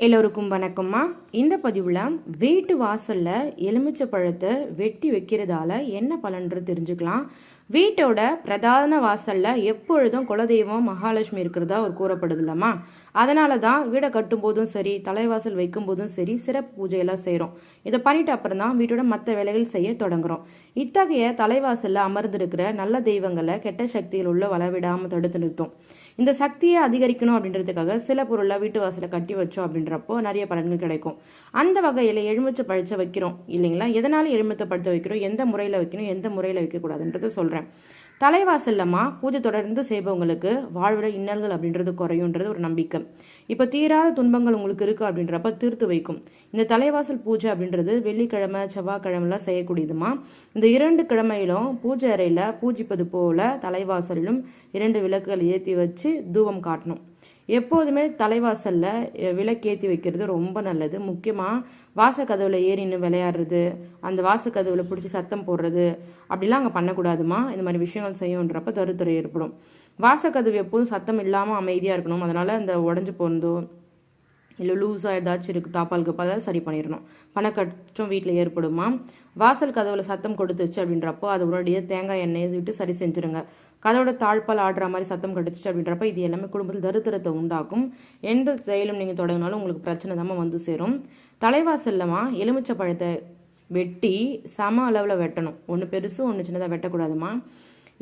எல்லோருக்கும் வணக்கம்மா. இந்த பதிவில் வீட்டு வாசலில் எலுமிச்சை பழத்தை வெட்டி வைக்கிறதால என்ன பலன்றது தெரிஞ்சுக்கலாம். வீட்டோட பிரதான வாசலில் எப்பொழுதும் குலதெய்வம் மகாலட்சுமி இருக்கிறதா ஒரு கூறப்படுது இல்லம்மா. அதனால தான் வீடை கட்டும் போதும் சரி தலைவாசல் வைக்கும் போதும் சரி சிறப்பு பூஜையெல்லாம் செய்கிறோம் இதை பண்ணிட்டு அப்புறம் தான் வீட்டோட மற்ற வேலைகள் செய்ய தொடங்குறோம். இத்தகைய தலைவாசலில் அமர்ந்திருக்கிற நல்ல தெய்வங்களை கெட்ட சக்தியில் உள்ள வளவிடாமல் தடுத்து நிறுத்தும். இந்த சக்தியை அதிகரிக்கணும் அப்படின்றதுக்காக சில பொருளை வீட்டு வாசலை கட்டி வச்சோம் அப்படின்றப்போ நிறைய பலன்கள் கிடைக்கும். அந்த வகையில் எலுமிச்சை பழிச்ச வைக்கிறோம் இல்லைங்களா? எதனால எலுமிச்சை பழுத்த வைக்கிறோம்? எந்த முறையில் வைக்கணும்? எந்த முறையில் வைக்கக்கூடாதுன்றதை சொல்கிறேன் தலைவாசல்லம்மா பூஜை தொடர்ந்து செய்பவங்களுக்கு வாழ்விட இன்னல்கள் அப்படின்றது குறையுன்றது ஒரு நம்பிக்கை. இப்போ தீராத துன்பங்கள் உங்களுக்கு இருக்குது அப்படின்றப்ப தீர்த்து வைக்கும். இந்த தலைவாசல் பூஜை அப்படின்றது வெள்ளிக்கிழமை செவ்வாய்க்கிழமெல்லாம் செய்யக்கூடியதுமா. இந்த இரண்டு கிழமையிலும் பூஜை அறையில் பூஜிப்பது போல தலைவாசலிலும் இரண்டு விளக்குகள் ஏற்றி வச்சு தூவம் காட்டணும். எப்போதுமே தலைவாசலில் விளக்கேற்றி வைக்கிறது ரொம்ப நல்லது. முக்கியமாக வாசக்கதவில் ஏறி நின்று விளையாடுறது அந்த வாசக்கதவில் பிடிச்சி சத்தம் போடுறது அப்படிலாம் அங்கே பண்ணக்கூடாதுமா? இந்த மாதிரி விஷயங்கள் செய்யுன்றப்ப தருத்துறை ஏற்படும். வாசக்கதவு எப்போதும் சத்தம் இல்லாமல் அமைதியாக இருக்கணும். அதனால் அந்த உடஞ்சி போகிறதோ இல்லை லூஸாக ஏதாச்சும் இருக்குது தாப்பால் கப்பால் சரி பண்ணிடணும். பணக்கட்டும் வீட்டில் ஏற்படுமா? வாசல் கதவில் சத்தம் கொடுத்துச்சு அப்படின்றப்போ அது உடனடியாக தேங்காய் எண்ணெயை விட்டு சரி செஞ்சுருங்க. கதவோட தாழ்பால் ஆடுற மாதிரி சத்தம் கிடைச்சிச்சு அப்படின்றப்ப இது எல்லாமே குடும்பத்தில் தருத்திரத்தை உண்டாக்கும். எந்த செயலும் நீங்கள் தொடங்கினாலும் உங்களுக்கு பிரச்சனை தான் வந்து சேரும். தலைவாசல்லமா எலுமிச்சை பழத்தை வெட்டி சம அளவில் வெட்டணும். ஒன்று பெருசு ஒன்று சின்னதாக வெட்டக்கூடாதுமா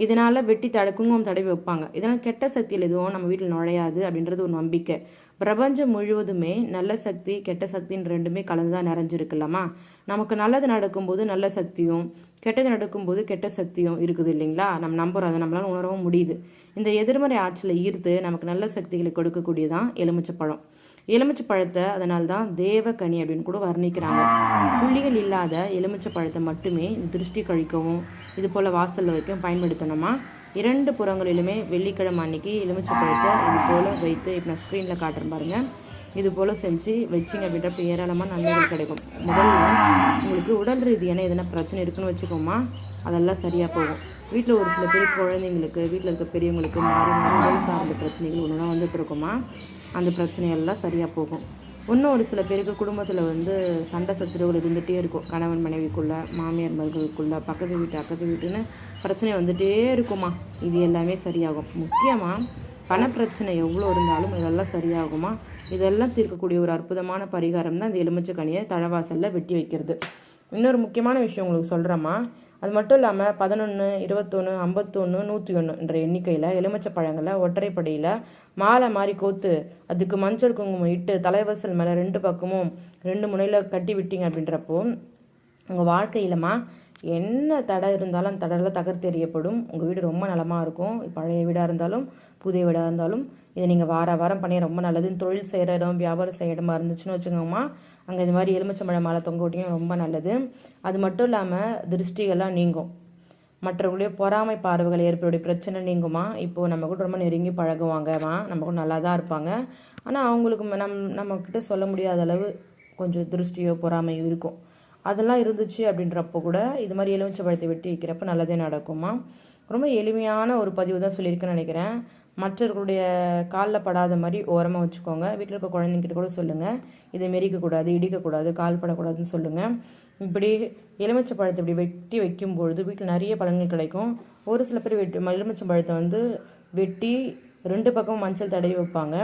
இதனால் வெட்டி தடை குங்குமம் தடவி வைப்பாங்க. இதனால் கெட்ட சக்தியில் எதுவும் நம்ம வீட்டில் நுழையாது அப்படின்றது ஒரு நம்பிக்கை. பிரபஞ்சம் முழுவதுமே நல்ல சக்தி கெட்ட சக்தின்னு ரெண்டுமே கலந்து தான் நிறைஞ்சிருக்குல்லம்மா நமக்கு நல்லது நடக்கும்போது நல்ல சக்தியும் கெட்டது நடக்கும்போது கெட்ட சக்தியும் இருக்குது இல்லைங்களா? நம்ம நம்புறோம். அதை நம்மளால உணரவும் முடியுது. இந்த எதிர்மறை ஆற்றலை ஈர்த்து நமக்கு நல்ல சக்திகளை கொடுக்கக்கூடியதான் எலுமிச்சை பழம் எலுமிச்சை பழத்தை அதனால தான் தேவக்கனி அப்படின்னு கூட வர்ணிக்கிறாங்க. புள்ளிகள் இல்லாத எலுமிச்சை பழத்தை மட்டுமே திருஷ்டி கழிக்கவும் இது போல் வாசலில் வைக்கவும் பயன்படுத்தணுமா? இரண்டு புறங்களிலுமே வெள்ளிக்கிழமை அன்னைக்கு எலுமிச்சை பழத்தை இது போல் வைத்து இப்போ நான் ஸ்க்ரீனில் காட்டுறேன் பாருங்கள் இது போல் செஞ்சு வச்சிங்க அப்படின்றப்ப ஏராளமாக நன்மைகள் கிடைக்கும். முதல்ல உங்களுக்கு உடல் ரீதியான எதனா பிரச்சனை இருக்குன்னு வச்சுக்கோமா அதெல்லாம் சரியாக போகும். வீட்டில் ஒரு சில பேர் குழந்தைங்களுக்கு வீட்டில் இருக்க பெரியவங்களுக்கு மாறி மாறி சார்ந்த பிரச்சனைகள் ஒன்றுனா வந்துட்டு இருக்குமா அந்த பிரச்சனையெல்லாம் சரியாக போகும். இன்னும் ஒரு சில பேருக்கு குடும்பத்தில் வந்து சண்டை சச்சரவுகள் இருந்துகிட்டே இருக்கும். கணவன் மனைவிக்குள்ளே மாமியார் மருகளுக்குள்ளே பக்கத்து வீட்டு அக்கத்து வீட்டுன்னு பிரச்சனை வந்துகிட்டே இருக்குமா இது எல்லாமே சரியாகும். முக்கியமாக பணப்பிரச்சனை எவ்வளோ இருந்தாலும் இதெல்லாம் சரியாகுமா? இதெல்லாம் தீர்க்கக்கூடிய ஒரு அற்புதமான பரிகாரம் தான் இந்த எலுமிச்சை கனியை தழவாசலில் வெட்டி வைக்கிறது. இன்னொரு முக்கியமான விஷயம் உங்களுக்கு சொல்கிறேம்மா அது மட்டும் இல்லாமல் பதினொன்று இருபத்தொன்று ஐம்பத்தொன்று நூற்றி ஒன்று என்ற எண்ணிக்கையில் எலுமிச்சை பழங்களை ஒற்றைப்படையில் மாலை மாறி கோத்து அதுக்கு மஞ்சள் குங்குமம் இட்டு தலைவசல் மேலே ரெண்டு பக்கமும் ரெண்டு முனையில் கட்டி விட்டீங்க அப்படின்றப்போ உங்கள் வாழ்க்கையிலமா என்ன தடை இருந்தாலும் அந்த தடையில் தகர்த்தெறியப்படும் உங்கள் வீடு ரொம்ப நலமாக இருக்கும். பழைய வீடாக இருந்தாலும் புதிய வீடாக இருந்தாலும் இதை நீங்கள் வார வாரம் பண்ணி ரொம்ப நல்லதுன்னு தொழில் செய்கிற இடம் வியாபாரம் செய்கிற இடமா இருந்துச்சுன்னு வச்சுக்கோங்கம்மா அங்கே இந்த மாதிரி எலுமிச்சம்பழம் மாலை தொங்க விட்டிங்க ரொம்ப நல்லது. அது மட்டும் இல்லாமல் திருஷ்டிகள்லாம் நீங்கும். மற்றவர்களுடைய பொறாமை பார்வைகள் ஏற்படைய பிரச்சனை நீங்குமா? இப்போது நம்ம கூட ரொம்ப நெருங்கி பழகுவாங்கம்மா. நம்ம கூட நல்லா தான் இருப்பாங்க. ஆனால் அவங்களுக்கு நம் நம்மக்கிட்ட சொல்ல முடியாத அளவு கொஞ்சம் திருஷ்டியோ பொறாமையோ இருக்கும். அதெல்லாம் இருந்துச்சு அப்படின்றப்போ கூட இது மாதிரி எலுமிச்சை பழத்தை வெட்டி வைக்கிறப்ப நல்லதே நடக்குமா ரொம்ப எளிமையான ஒரு பதிவு தான் சொல்லியிருக்கேன்னு நினைக்கிறேன். மற்றவர்களுடைய காலில் படாத மாதிரி ஓரமாக வச்சுக்கோங்க. வீட்டில் இருக்க குழந்தைங்கிட்ட கூட சொல்லுங்கள் இதை மெரிக்கக்கூடாது இடிக்கக்கூடாது கால் படக்கூடாதுன்னு சொல்லுங்கள் இப்படி எலுமிச்சை பழத்தை இப்படி வெட்டி வைக்கும் பொழுது வீட்டில் நிறைய பழங்கள் கிடைக்கும். ஒரு சில பேர் வெட்டி எலுமிச்சை பழத்தை வந்து வெட்டி ரெண்டு பக்கமும் மஞ்சள் தடவி வைப்பாங்க.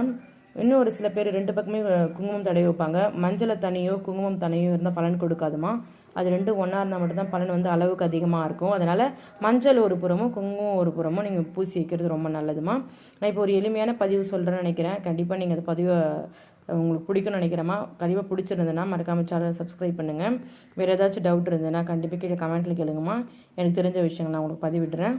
இன்னும் ஒரு சில பேர் ரெண்டு பக்கமே குங்குமம் தடவி வைப்பாங்க. மஞ்சளை தனியோ குங்குமம் தனியோ இருந்தால் பலன் கொடுக்காதுமா. அது ரெண்டும் ஒன்றா இருந்தால் மட்டும்தான் பலன் வந்து அளவுக்கு அதிகமாக இருக்கும். அதனால் மஞ்சள் ஒரு புறமும் குங்குமம் ஒரு புறமும் நீங்கள் பூசி வைக்கிறது ரொம்ப நல்லதுமா. நான் இப்போ ஒரு எளிமையான பதிவு சொல்கிறேன்னு நினைக்கிறேன். கண்டிப்பாக நீங்கள் அந்த பதிவை உங்களுக்கு பிடிக்கும்னு நினைக்கிறேமா கண்டிப்பாக பிடிச்சிருந்ததுன்னா மறக்காம சேனலை சப்ஸ்கிரைப் பண்ணுங்கள் வேறு ஏதாச்சும் டவுட் இருந்ததுன்னா கண்டிப்பாக கீழே கமெண்ட்டில் கேளுங்கம்மா. எனக்கு தெரிஞ்ச விஷயங்கள் நான் உங்களுக்கு பதிவிடுறேன்.